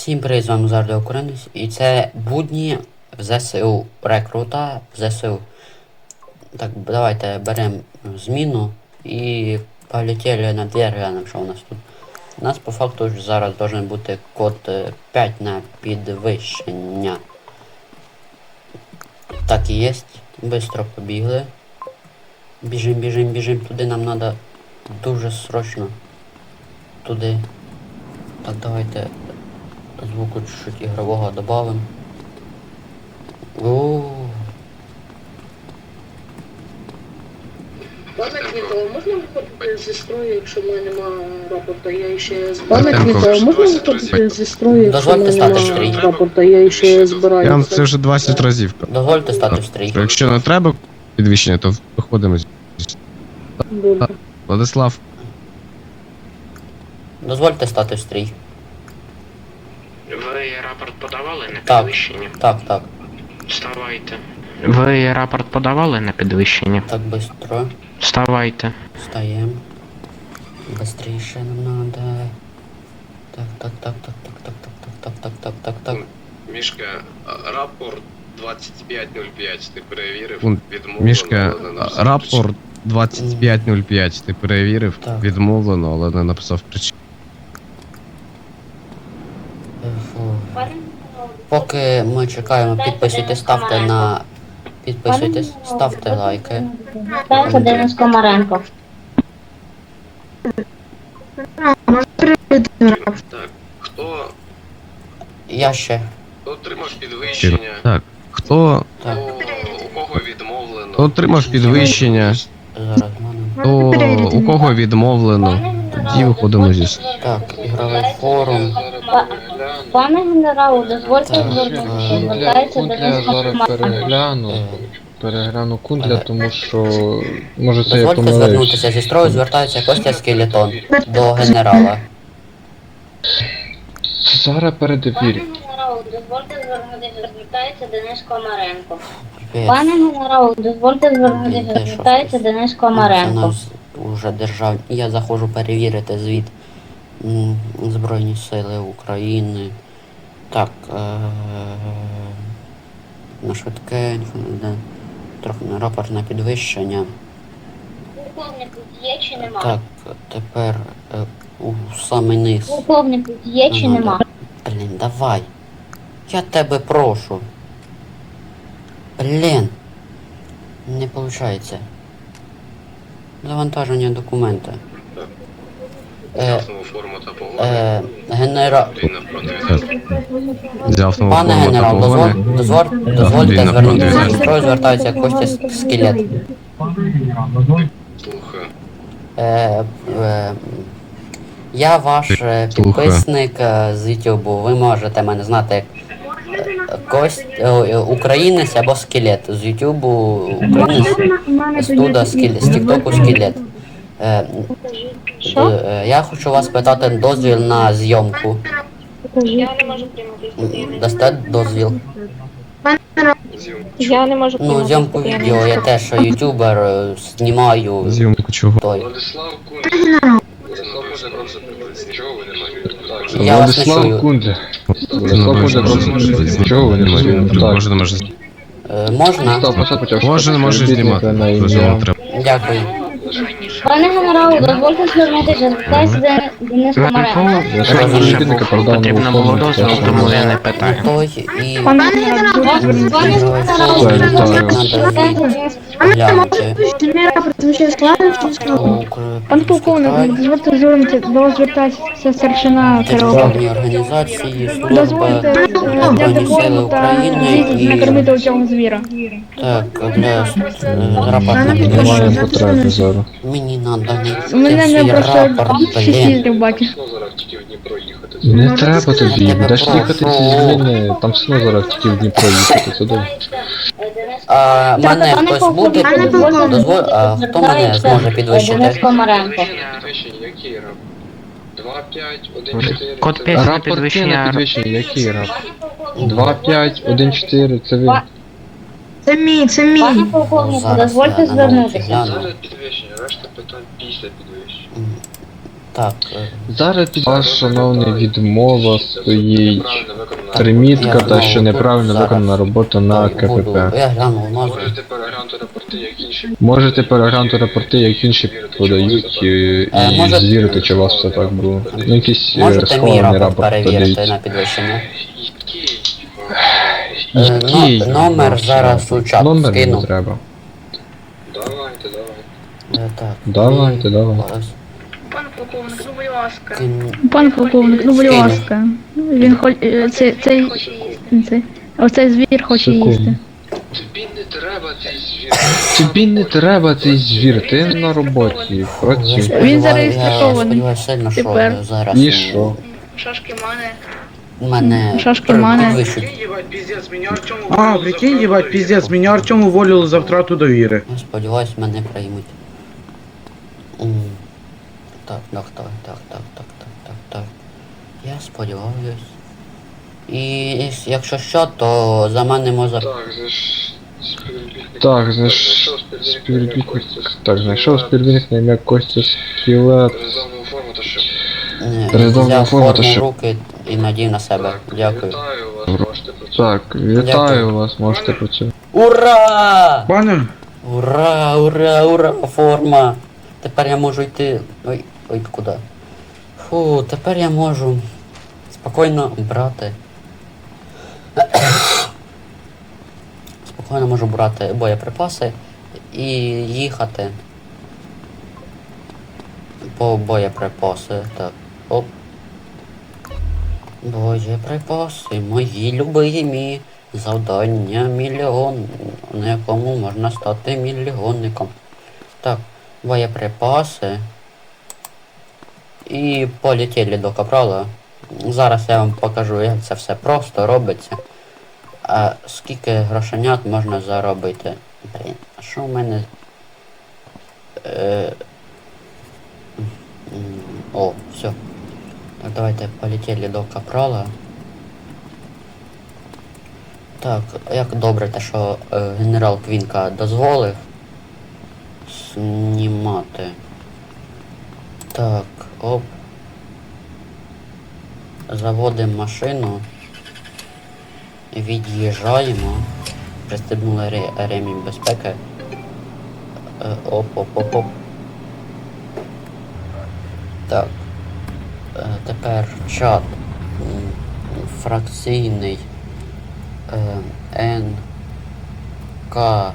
Всім привіт, з вами Зарди Українець. І це будні в ЗСУ рекрута в ЗСУ. Так, давайте беремо зміну і полетіли на двір, глянемо, що у нас тут. У нас по факту ж зараз должен бути код е, 5 на підвищення. Так і є. Бистро побігли. Біжим, біжим, біжим. Туди нам треба дуже срочно. Туди. Так, давайте звуку чуть-чуть ігрового добавим. Пане Квіто, можна виходити зі строю, якщо в мене немає рапорта, я ще з Пане Квіто, можна виходити зі строю, якщо в Дозвольте мене стати немає стрій. рапорта, я ще Я вам це вже 20 разів. кажу. дозвольте стати в стрій. Якщо не треба підвищення, то виходимо. з- Добре. Владислав, Дозвольте стати в стрій. Ви рапорт подавали на Так. підвищення? Так, так, Вставайте. Ви рапорт подавали на підвищення? так быстро. Вставайте. Встаємо. Быстріше нам надо. Так, так, так, так, так, так, так, так, так, так, так, так, так. Мішка, а, рапорт 2505 ти перевірив, Ун- відмовлено, Мішка, але не написав рапорт 2505 ти перевірив, Так. відмовлено, але не написав причин. Фу. Поки ми чекаємо, підписуйтесь, ставте на. Підписуйтесь, ставте лайки. Ставте Денис Комаренко. Так, хто, Я ще. хто отримав підвищення, Так. Хто, Так, у кого відмовлено? хто отримав підвищення, зараз то у кого відмовлено, тоді виходимо зі Так, ігровий форум. Пане генералу, дозвольте звернутися. е, Звертається Кундля Денис я зараз Комаренко. перегляну. Перегляну кундля, тому що може це я Дозвольте звернутися зі строю, звертається Костя Скелетон до генерала. Зараз передовір. Пане генералу, дозвольте звернутися. Звертається Денис Комаренко. Пане генералу, дозвольте звернутися. Звертається Денис Це Комаренко. нас уже держав. Я заходжу перевірити звіт Збройні Сили України. Так. Е- на швидке, трохи рапорт на підвищення. Полковник є чи нема? Так, тепер е, у самий низ. Полковник є чи Ага, нема? Блін, давай. Я тебе прошу. Блін. Не виходить. Завантаження документа. Е, форму та погоди. е, генера... Взяв нову Пане форму та генерал, погони. дозволь, дозволь, дозвольте звернутися. проти. Зі строю звертається Костя Скелет. слухаю. Е, е, я ваш е, Слухаю. підписник е, з YouTube. Ви можете мене знати як е, Кость, е, е, українець або скелет. З YouTube українець, з туда скелет, з TikTok скелет. Е, е, я хочу вас питати дозвіл на зйомку. Я не можу приймати. Дасте дозвіл? Я не можу Ну, зйомку відео, я теж ютубер, е, знімаю Зйомку чого? той. Владислав Кундля. Владислав прошу підписати. Чого ви не маєте? Так, Я вас не. Владислав Кундля. Владислав може, Кундля, може. Чого ви не маєте? Так. Кожен може Е, можна? Став, почав, почав. Кожен може знімати. Треба. Дякую. Пане генералу, дозвольте звернутися до тез Дениса Комаренка. Раніше був, потрібно було дозвіл, тому я не питаю. Пане генералу, пане генералу, Я Пан полковник, дозвольте звернути до звертатися старшина Кирова. організації, Дозвольте взяти е, форму та накормити цього звіра. Так, для зарабатывания. Мені не надо не Мене не просто шість рибаки. Не треба тобі, даш їхати ці зміни, там все одно зараз тільки в Дніпро їхати, це добре. Мене хтось буде хто мене зможе підвищити? Комаренко. Код пісня Рапорт не підвищення, який рапорт? 2, 5, 1, 4, це ви. Це мій, це мій. Пане полковнику, Зараз дозвольте я на ноуті звернутися. гляну. Зараз підвищення, решта питань після підвищення. Так, е, Зараз під вас, шановний, відмова стоїть. Примітка та що неправильно виконана робота на так, буду- КПП. Я глянув назву. Можете переглянути рапорти, як інші. Можете переглянути рапорти, як інші подають, і, Е, і може- звірити, чи у вас все так було. Ну, якийсь е, Можете мій схований рапорт рапорт перевірити подають. на підвищення? Який? Який? но- номер зараз у чат Номер не скину. треба. Давайте, давайте. Е, Так. Давайте, і давайте. Пане полковник, ну будь ласка. Пан полковник, ну будь Скинь. ласка. Він хоч е, цей цей Хоче їсти. цей. Оцей звір хоче Секунду. їсти. Тобі не треба цей звір. Тобі не треба цей звір, ти на роботі, Я працюй. Я зареєстрований. сподіваюся сильно, що Тепер. зараз І е, що? Шашки мане. Мене Шашки мане. А, прикинь, ебать, пиздец, меня Артем уволил за втрату довіри. Я сподіваюсь, мене приймуть. М, Так, так, так, так, так, так, так, так, так. Я сподіваюсь. І якщо що, то за мене може. Так, знаєш, співробітник. Так, знаєш, співробітник. Так, знайшов співробітник на ім'я Костя Скілет. Резервну форму, то що. е, Передав взяв форму, то в що? руки і надів на себе. Так, Дякую. Вітаю вас, можете працювати. Так, вітаю Дякую. вас, можете працювати. Ура! Пане, Ура, ура, ура, форма! Тепер я можу йти. Ой, ой, куди? Фу, тепер я можу спокійно брати. Спокійно можу брати боєприпаси і їхати по боєприпаси. Так, оп. Боєприпаси, мої любимі. Завдання мільйон, на якому можна стати мільйонником. Так, боєприпаси. І полетіли до капрала. Зараз я вам покажу, як це все просто робиться. А скільки грошенят можна заробити. Блін, а що в мене. Е... О, все. Давайте полетіли до капрала. Так, як добре те, що е, генерал Квінка дозволив знімати. Так, оп. Заводимо машину. Від'їжджаємо. Пристебнули ре- ремінь безпеки. Е, Оп, оп, оп, оп. Так. Е, Тепер чат. Фракційний. Е, Н К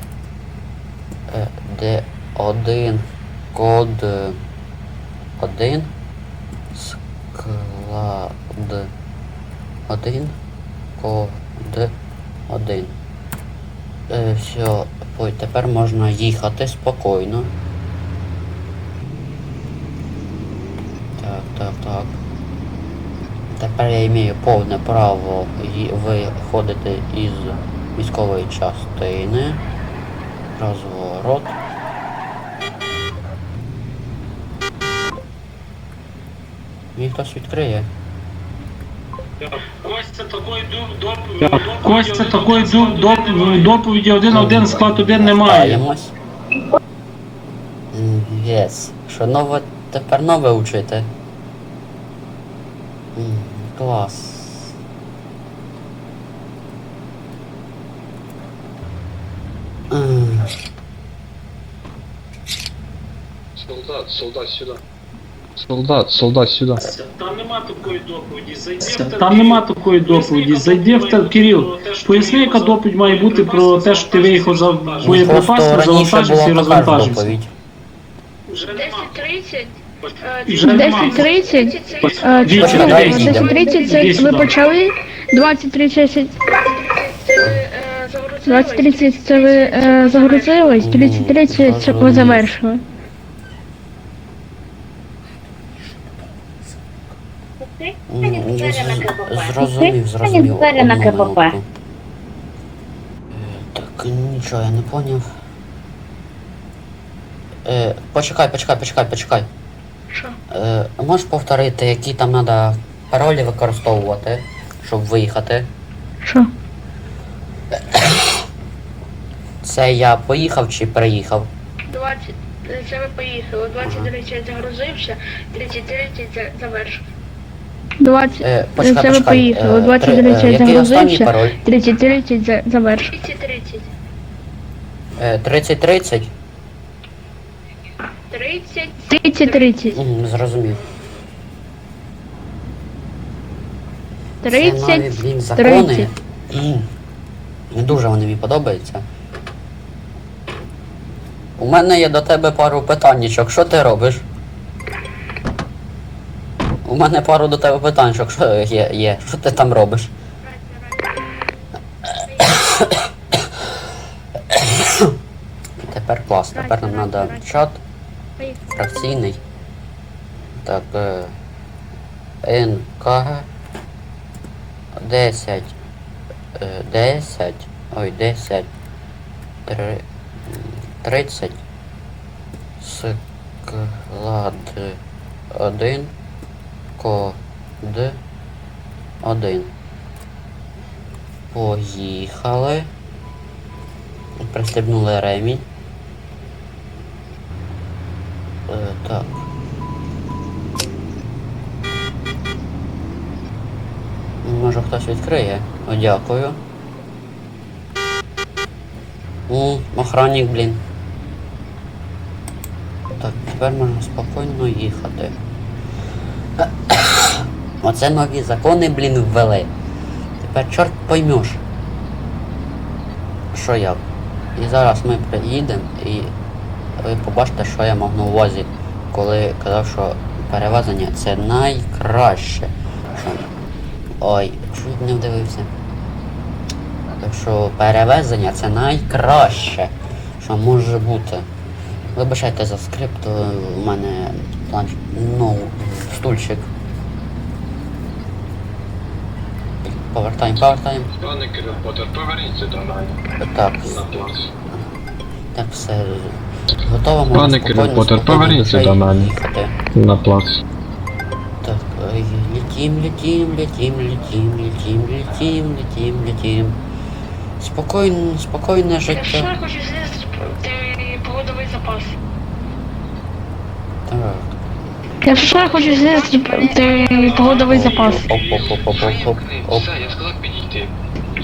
е, Д 1 код 1 склад 1 код 1 е, все, тепер можна їхати спокійно. Так, так, так. Тепер я маю повне право виходити із військової частини. Розворот. Мені хтось відкриє. Костя такої доповіді, Костя такої ду- доп- доповіді один-один склад один немає. Вертаємось. Єс. Що нове тепер нове учити? М, Клас. М, Солдат, солдат сюди. Солдат, солдат сюди. Там нема такої доповіді. Зайди Там нема такої доповіді. Зайди в те, Кирил, поясни, яка доповідь має бути про те, що ти виїхав за Просто боєприпасами, раніше завантажився і була така ж розвантажився. доповідь. Вже нема. 10.30. Вже нема. 10.30. Е, Е, чому? давай 10.30 це ви сюди. почали. 20.30 е, загрузили. 20.30 це ви е, загрузились, 30.30 це ви завершили. Зрозумів, зрозумів. двері на Одну КПП. минутку. Е, Так, нічого я не поняв. Е, почекай, почекай, почекай, почекай. Що? Е, можеш повторити, які там треба паролі використовувати, щоб виїхати? Що? Це я поїхав чи приїхав? 20. Це ми поїхали. 23 загрузився, 33 завершив. 20. Е, почекай, Це ви почекай. поїхали. Е, 20 три- е, речей Який останній загрузився. пароль? 30 за завершив. 30. Е, 30-30? 30. 30 30. М, Зрозумів. Це 30 навіть, блін, закони. 30. М. Не дуже вони мені подобаються. У мене є до тебе пару питаннячок. Що ти робиш? У мене пару до тебе питанчок. Що є? є? Що ти там робиш? Тепер клас. Тепер нам треба чат фракційний. Так. Е, НК 10. е, 10. Ой, 10. три- 30. Склад 1. Код 1. Поїхали. Пристебнули ремінь. Е, так. Може хтось відкриє. О, дякую. М, охранник, блін. Так, тепер можна спокійно їхати. Оце нові закони, блін, ввели. Тепер чорт поймеш. Що як. І зараз ми приїдемо і ви побачите, що я мав на увазі, коли казав, що перевезення це найкраще. Що... Ой, чуть не вдивився. Так що перевезення це найкраще, що може бути. Вибачайте за скрипт, у мене планш... ну, стульчик. Повертаємо, повертаємо. Пане Кирил Поттер, поверніться до мене Так, на плац. так все. Готово, можна Пане Кирил спокійно, Поттер, спокійно поверніться до мене. їхати. На плац. Так, ой, летим, летим, летим, летим, летим, летим, летим, летим. Спокойно, спокойне Якщо життя. я хочу з'їздити погодовий запас. Так. Якщо я хочу з'їздити погодовий запас. Оп, оп, оп, оп, оп, оп, оп. Я сказав підійти.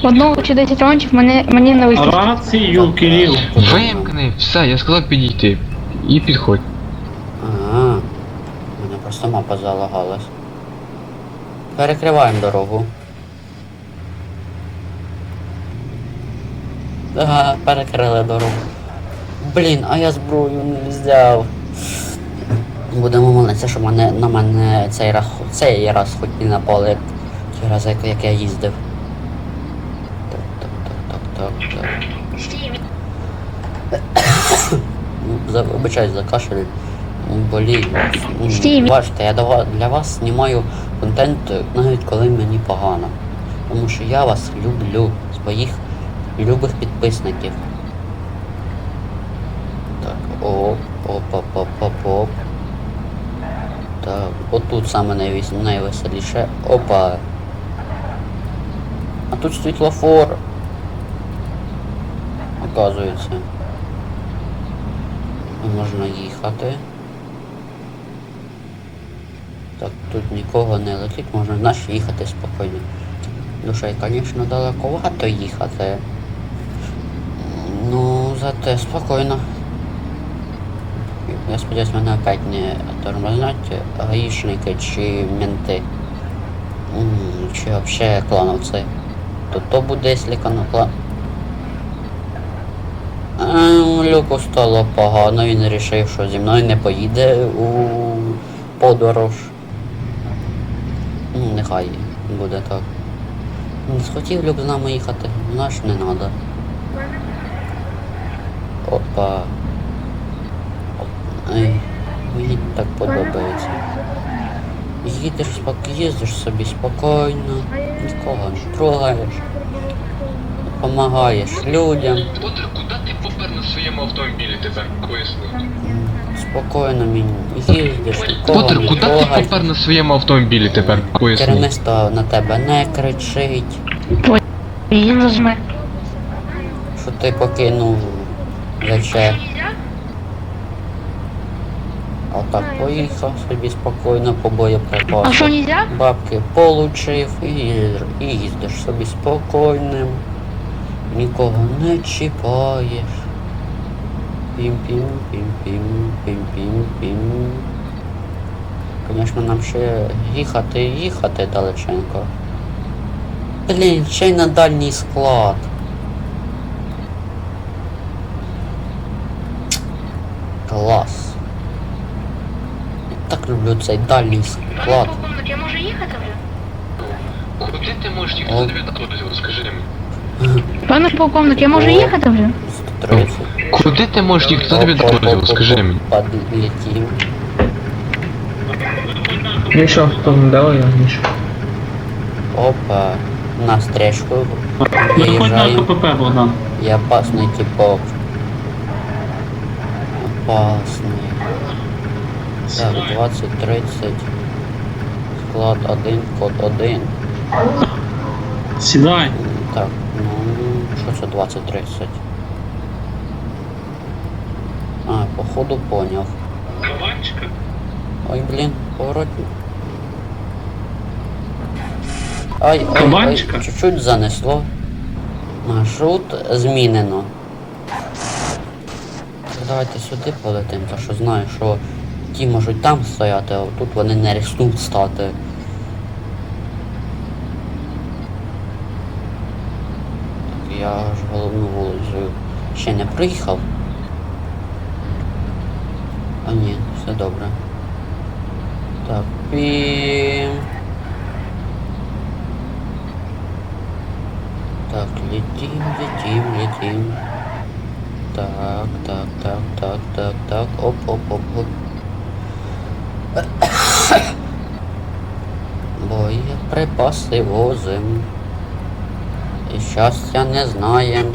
Одного чи 10 рончів мені, мені не вистачить. Рацію, Кирил. Вимкни, все, я сказав підійти. І підходь. Ага. У мене просто мапа залагалась. Перекриваємо дорогу. Ага, перекрили дорогу. Блін, а я зброю не взяв. Будемо молитися, що мене, на мене цей раз, цей раз хоч не напали, як ті рази, як я їздив. Так, так, так, так, так, так. Вибачаюсь за кашель. Болі. Ну, Бачите, я для вас знімаю контент навіть коли мені погано. Тому що я вас люблю, своїх любих підписників. Так, оп, оп, оп, оп, оп, оп. Так, отут саме найвіс- найвеселіше. Опа. А тут світлофор. Оказується. Можна їхати. Так, тут нікого не летить, можна значить їхати спокійно. Душей, звісно, далековато їхати. Ну, зате спокійно. Я сподіваюся, мене опять не тормознать гаїшники чи менти. Чи взагалі клановці. То то буде, якщо клан... Люку стало погано, він вирішив, що зі мною не поїде у подорож. Ну, нехай буде так. Не схотів Люк з нами їхати, наш не треба. Опа. Ай, мені так подобається. Їдеш їздиш собі спокійно, нікого не трогаєш, допомагаєш людям. Поттер, куди ти попер на своєму автомобілі тепер? Поясни. Спокійно мені їздиш, нікого Поттер, не куди ти попер на своєму автомобілі тепер? Поясни. Керівництво на тебе не кричить, зажме. що ти покинув вече. А так поїхав собі спокійно по боєприпасу. А що, нельзя? Бабки получив і, і їздиш собі спокійним. Нікого не чіпаєш. Пім-пім-пім-пім, пім-пім-пім. Звісно, нам ще їхати і їхати далеченько. Блін, ще й на дальній склад. Клас. Я так люблю цей дальній склад. Я можу їхати вже? Куди ти можеш їхати скажи мені. Пане полковник, я можу їхати вже? 130. Куди ти можеш їхати? Хто тобі дозвіл, скажи мені. Подлетим. Ну що, хто не дав, я Міша. Опа. На стрічку. Виходь на КПП, Богдан. Я опасний типок. Опасний. Так, 20-30. Склад 1, код 1. Сідай. Так, що це 20-30? А, походу поняв. Кабанчика. Ой, блін, поворотник. Ай, ай, Кабанчика? чуть-чуть занесло. Маршрут змінено. Давайте сюди полетимо, тому що знаю, що ті можуть там стояти, а тут вони не рискнуть стати. Так, я головну вулицю ще не приїхав. А ні, все добре. Так, пім. Так, летим, летим, летим. Так, так, так, так, так, так. Оп, оп, оп, оп. Боєприпаси возим. І щастя не знаєм.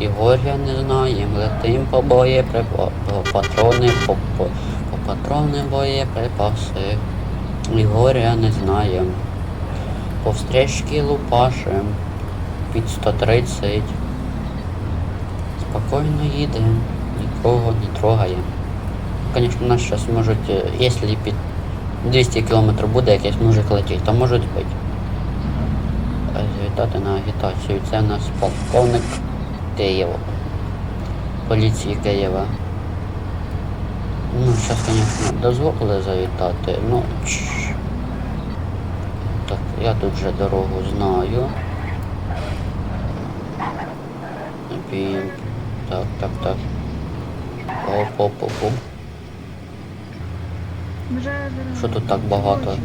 І горя не знаєм. Летим по боєприпаси. По патрони, по, по, по патрони боєприпаси. І горя не знаєм. По встречки лупашем. Під 130. Спокійно їдемо. Нікого не трогаємо. Конечно, нас сейчас можуть, е, якщо під 200 км буде якийсь мужик летіть, то можуть бути. А Завітати на агітацію. Це у нас полковник Києва. Поліції Києва. Ну, зараз, звісно, дозволили завітати. Ну, чш. Так, я тут вже дорогу знаю. Пім. Так, так, так. Оп, оп, оп, оп. Що тут так багато?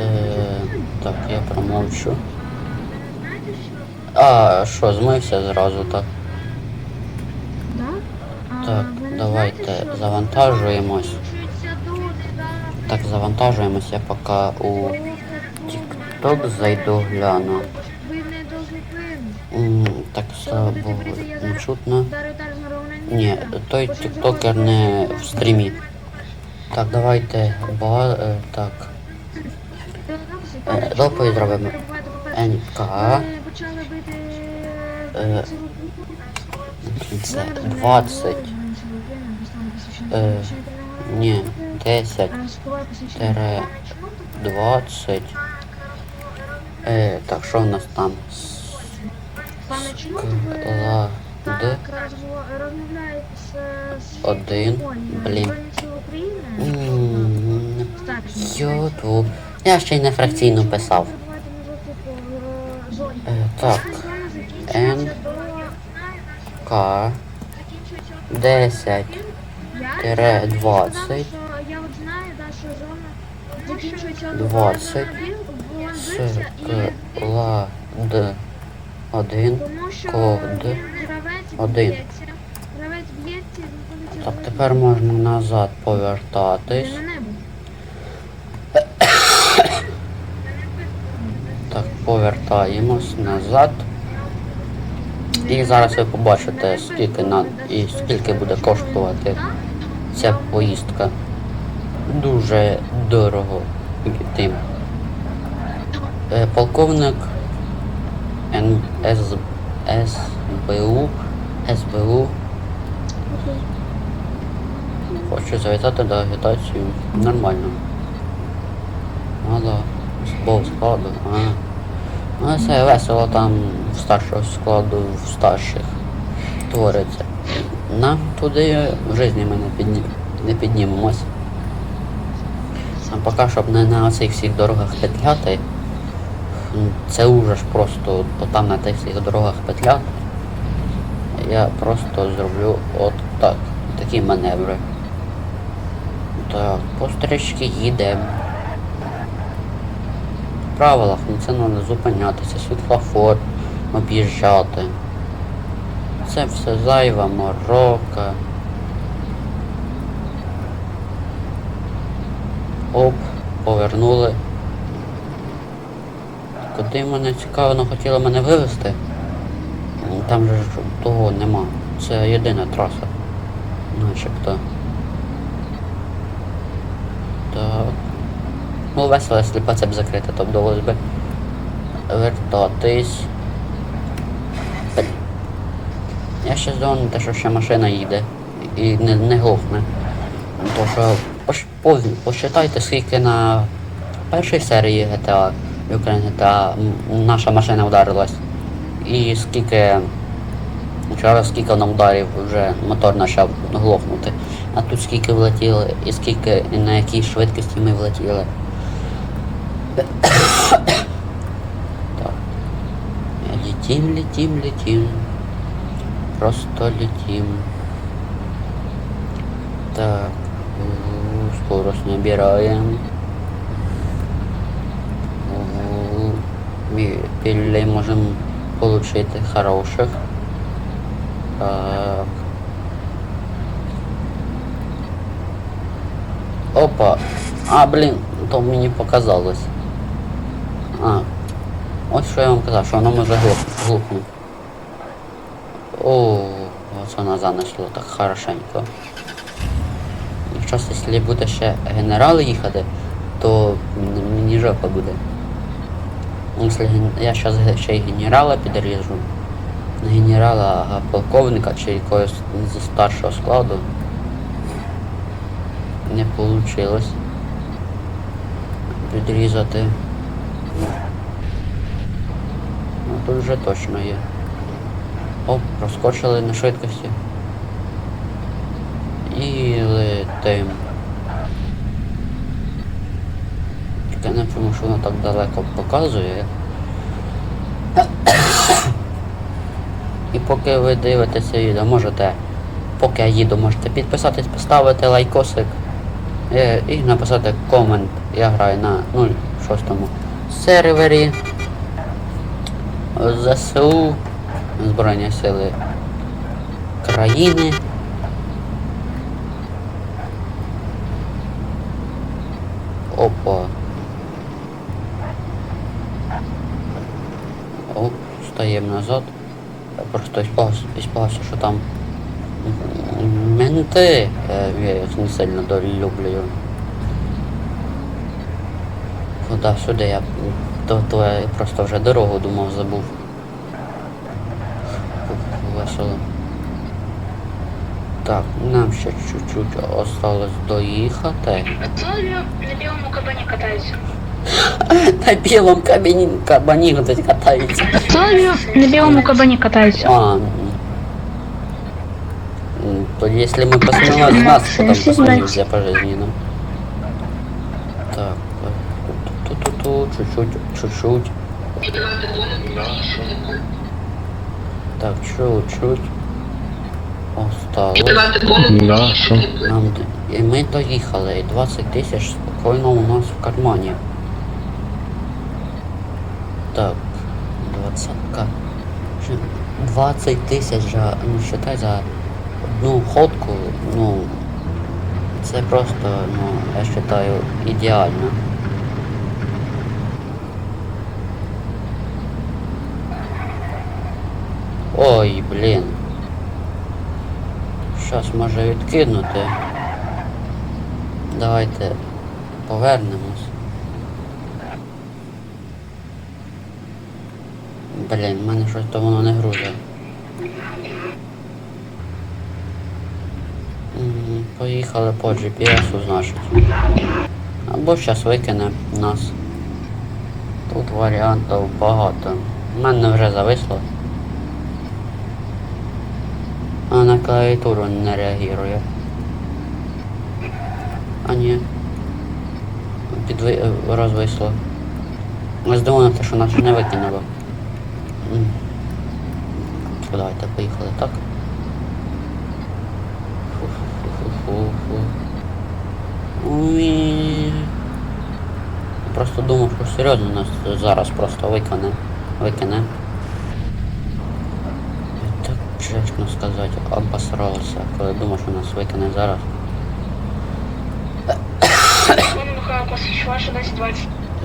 Е, так, я промовчу. А, що, змився зразу так? Так, давайте завантажуємось. Так, завантажуємось, я поки у TikTok зайду гляну. Так, слава Богу, не чутно. Ні, той тіктокер не в стрімі. Так, давайте ба... е, так. Е, доповідь зробимо. НК. Е, Це 20. Е, ні, 10. Тире 20. Е, так, що в нас там? Склад. Один. Блін. М, Ютуб. Я ще й не фракційно писав. Е, так. Н. К. 10. Тире 20. 20. Склад. Один. Код. Один. Так, тепер можна назад повертатись. Так, повертаємось назад. І зараз ви побачите, скільки на і скільки буде коштувати ця поїздка. Дуже дорого тим. Е, полковник СБУ, СБУ. Хочу завітати до агітацію. Нормально. Мало особового складу. А. Ну це весело там в старшого складу, в старших твориться. Нам туди в житті ми не, підні... не піднімемось. А поки щоб не на цих всіх дорогах петляти. Це ужас просто, то там на тих всіх дорогах петляти. Я просто зроблю от так. Такі маневри. Так, по стрічці їдемо. Правилах ну це треба зупинятися, світлофор, об'їжджати. Це все зайва морока. Оп, повернули. Куди мене цікаво, ну хотіли мене вивезти? Ну, Там же того нема. Це єдина траса. Начебто. Так. Ну весело, якщо пацеп закрити, то вдалося би вертатись. Я ще здивлений, те, що ще машина їде і не, не глохне. То що пош, по, посчитайте, скільки на першій серії GTA, Ukraine GTA наша машина вдарилась. І скільки вчора скільки на ударів вже мотор почав глохнути. А тут скільки влетіли і скільки і на якій швидкості ми влетіли. Так. Летим, летим, летим. Просто летим. Так, у, скорость набираем. У, ми Пилей можем получить хороших. Так. Опа. А, блін, то мені показалось. Ось що я вам казав, що воно може глух- глухнути. О, ось вона занесло так хорошенько. Щось, якщо буде ще генерал їхати, то мені жопа буде. Якщо я зараз ще й генерала підріжу. Генерала, а полковника чи якогось зі старшого складу. Не получилось підрізати. Тут вже точно є. Оп, проскочили на швидкості. І летим. Тільки не чому, що воно так далеко показує. І поки ви дивитеся відео, можете, поки я їду, можете підписатись, поставити лайкосик е, і написати комент. Я граю на 06 сервері ЗСУ Збройні Сили країни. Опа. Оп, стаємо назад. Я просто іспугався, іспугався, що там менти. Е, Я їх не сильно долюблю. Куда сюди я то, то я просто вже дорогу думав забув. Весело. Так, нам ще чуть-чуть осталось доїхати. На білому кабані катаюся. На білому кабані тут катаються. На білому кабані катаюся. А, то если мы посмеемся, нас потом посмеемся пожизненно. Так, чуть-чуть, чуть-чуть. Так, чуть-чуть. Осталось. Що? Нам і ми доїхали, і 20 тисяч спокійно у нас в кармані. Так, двадцатка. Чи 20 тисяч за, ну считай за одну ходку, ну це просто, ну, я вважаю, ідеально. Ой, блін. Щас може відкинути. Давайте повернемось. Блін, в мене щось то воно не грузить. Поїхали по GPS, значить. Або зараз викине нас. Тут варіантів багато. У мене вже зависло. А на клавіатуру не реагує. А ні. Підви... е, розвисло. Здивовано те, що нас не викинуло. Давайте поїхали, так? Фу-фу-фу-фу-фу. Просто думав, що серйозно нас зараз просто викине. Викине. Чесно сказати, обосрався, коли думав, що нас викине зараз.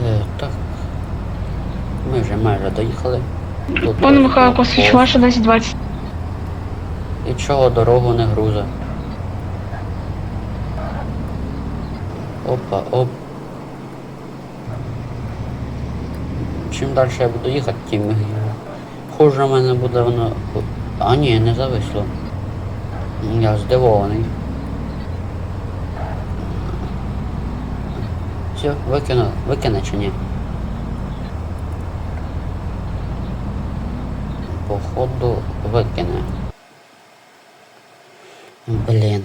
Е, так. Ми вже майже доїхали. Тут Пане Михайло. Косович, ваша 1020. І чого дорогу не грузе? Опа, оп. Чим далі я буду їхати, тим хуже в мене буде воно. А ні, не зависло. Я здивований. Все, викину, викине чи ні? Походу викине. Блін.